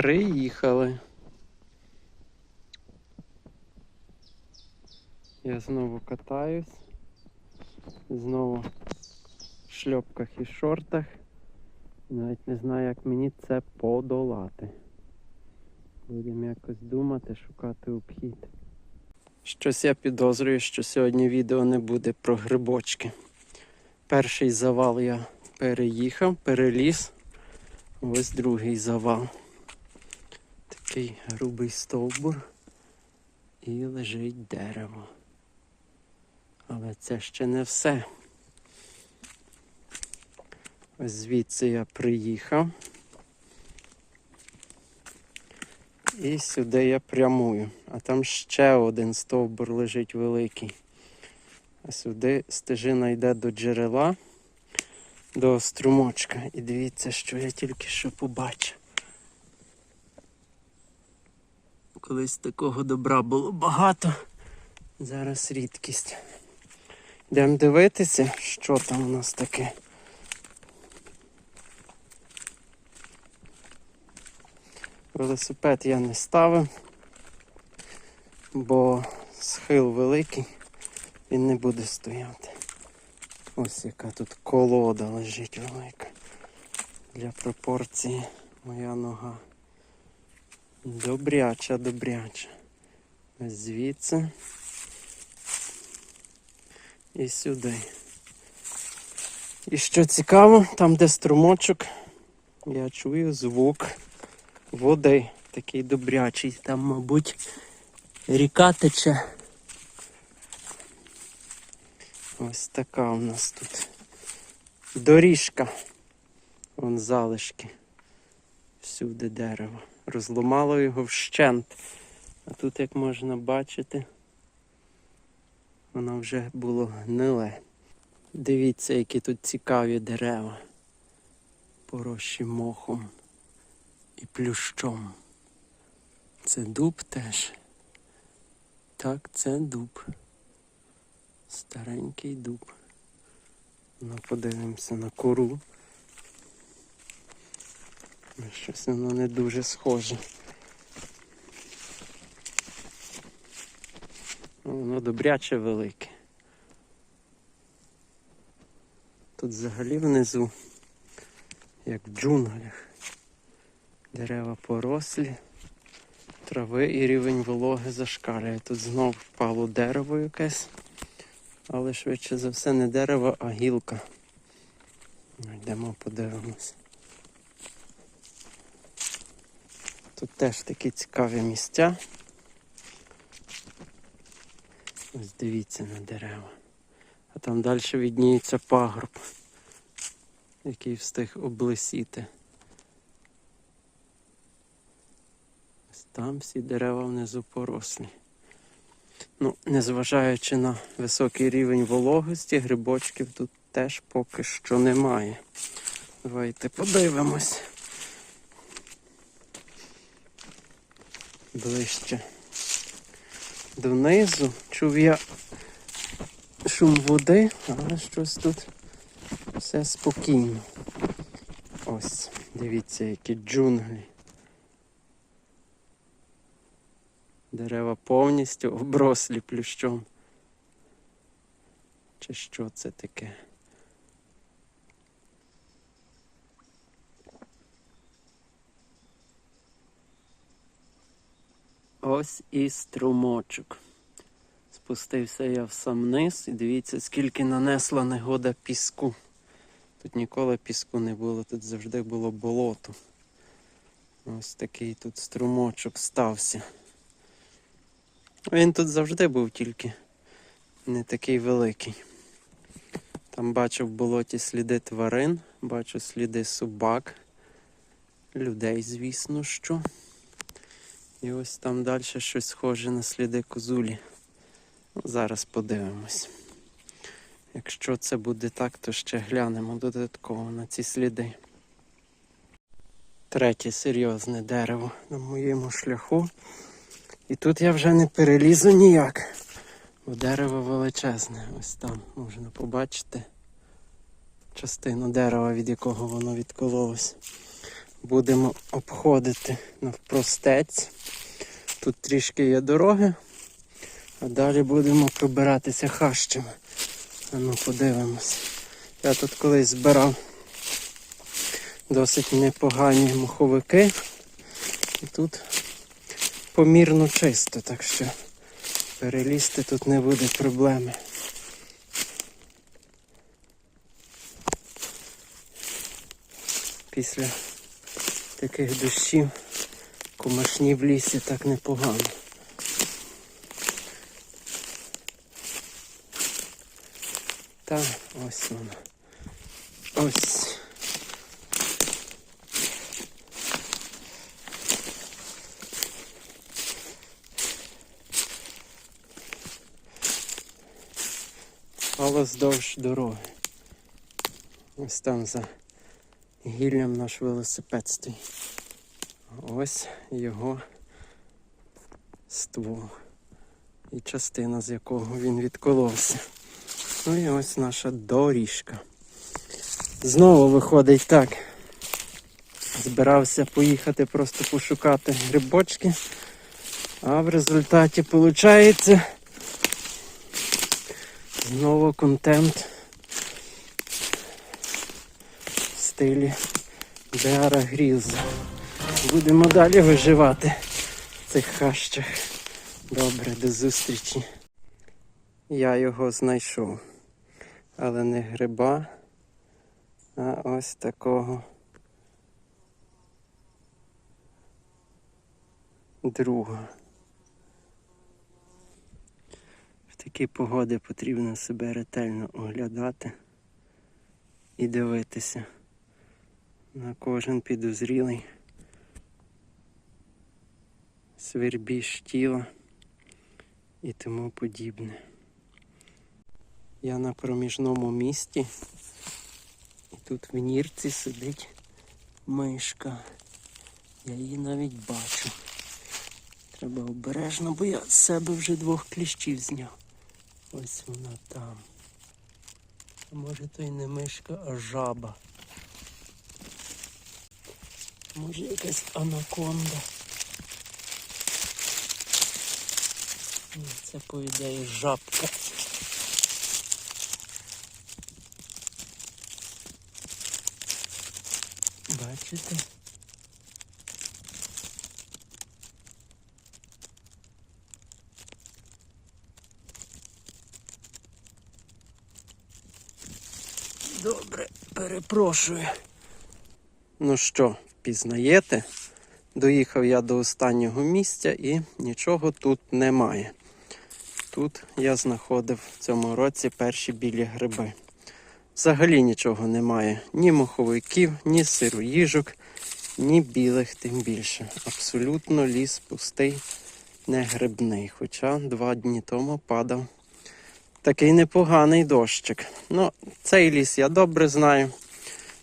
Приїхали. Я знову катаюсь. Знову в шльопках і шортах. Навіть не знаю, як мені це подолати. Будемо якось думати, шукати обхід. Щось я підозрюю, що сьогодні відео не буде про грибочки. Перший завал я переїхав, переліз. Ось другий завал. Такий грубий стовбур і лежить дерево. Але це ще не все. Ось звідси я приїхав. І сюди я прямую. А там ще один стовбур лежить великий. А сюди стежина йде до джерела, до струмочка. І дивіться, що я тільки що побачив. Колись такого добра було багато. Зараз рідкість. Йдемо дивитися, що там у нас таке. Велосипед я не ставив, бо схил великий, він не буде стояти. Ось яка тут колода лежить велика. Для пропорції моя нога. Добряча, добряча. Ось звідси. І сюди. І що цікаво, там, де струмочок, я чую звук води. Такий добрячий. Там, мабуть, ріка тече. Ось така у нас тут доріжка. Вон залишки. Всюди дерево. Розломало його вщент. А тут, як можна бачити, воно вже було гниле. Дивіться, які тут цікаві дерева. Порощі мохом і плющом. Це дуб теж. Так, це дуб. Старенький дуб. Ну, подивимося на кору. Щось воно не дуже схоже. Ну, Воно добряче велике. Тут взагалі внизу, як в джунглях, дерева порослі, трави і рівень вологи зашкалює. Тут знов впало дерево якесь, але швидше за все не дерево, а гілка. Йдемо подивимось. Тут теж такі цікаві місця. Ось дивіться на дерева. А там далі відніється пагорб, який встиг облисіти. Ось там всі дерева внизу порослі. Ну, незважаючи на високий рівень вологості, грибочків тут теж поки що немає. Давайте подивимось. Ближче донизу. Чув я шум води, але щось тут все спокійно. Ось, дивіться, які джунглі. Дерева повністю оброслі плющом. Чи що це таке? Ось і струмочок. Спустився я в сам низ і дивіться, скільки нанесла негода піску. Тут ніколи піску не було, тут завжди було болото. Ось такий тут струмочок стався. Він тут завжди був тільки не такий великий. Там бачу в болоті сліди тварин, бачу сліди собак, людей, звісно що. І ось там далі щось схоже на сліди козулі. Зараз подивимось. Якщо це буде так, то ще глянемо додатково на ці сліди. Третє серйозне дерево на моєму шляху. І тут я вже не перелізу ніяк. Бо дерево величезне. Ось там можна побачити частину дерева, від якого воно відкололось. Будемо обходити навпростець. Тут трішки є дороги, а далі будемо пробиратися хащами. А ну подивимось. Я тут колись збирав досить непогані моховики. І тут помірно чисто, так що перелізти тут не буде проблеми. Після таких дощів комашні в лісі так непогано. Та ось вона. Ось. Але вздовж дороги. Ось там за гіллям наш велосипед стоїть. Ось його ствол. І частина, з якого він відколовся. Ну і ось наша доріжка. Знову виходить так. Збирався поїхати просто пошукати грибочки. А в результаті виходить знову контент в стилі Деара Грілза. Будемо далі виживати в цих хащах. Добре, до зустрічі. Я його знайшов. Але не гриба, а ось такого друга. В такі погоди потрібно себе ретельно оглядати і дивитися на кожен підозрілий свербіж тіла і тому подібне. Я на проміжному місті, і тут в нірці сидить мишка. Я її навіть бачу. Треба обережно, бо я з себе вже двох кліщів зняв. Ось вона там. А може то й не мишка, а жаба. Може якась анаконда. Це по ідеї жабка. Бачите? Добре, перепрошую. Ну що, впізнаєте? Доїхав я до останнього місця і нічого тут немає. Тут я знаходив в цьому році перші білі гриби. Взагалі нічого немає. Ні моховиків, ні сироїжок, ні білих, тим більше. Абсолютно ліс пустий, не грибний. Хоча два дні тому падав такий непоганий дощик. Ну, цей ліс я добре знаю.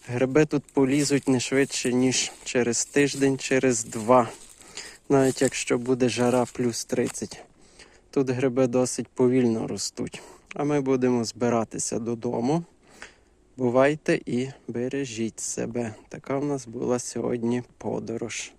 Гриби тут полізуть не швидше, ніж через тиждень, через два. Навіть якщо буде жара плюс 30. Тут гриби досить повільно ростуть. А ми будемо збиратися додому. Бувайте і бережіть себе. Така в нас була сьогодні подорож.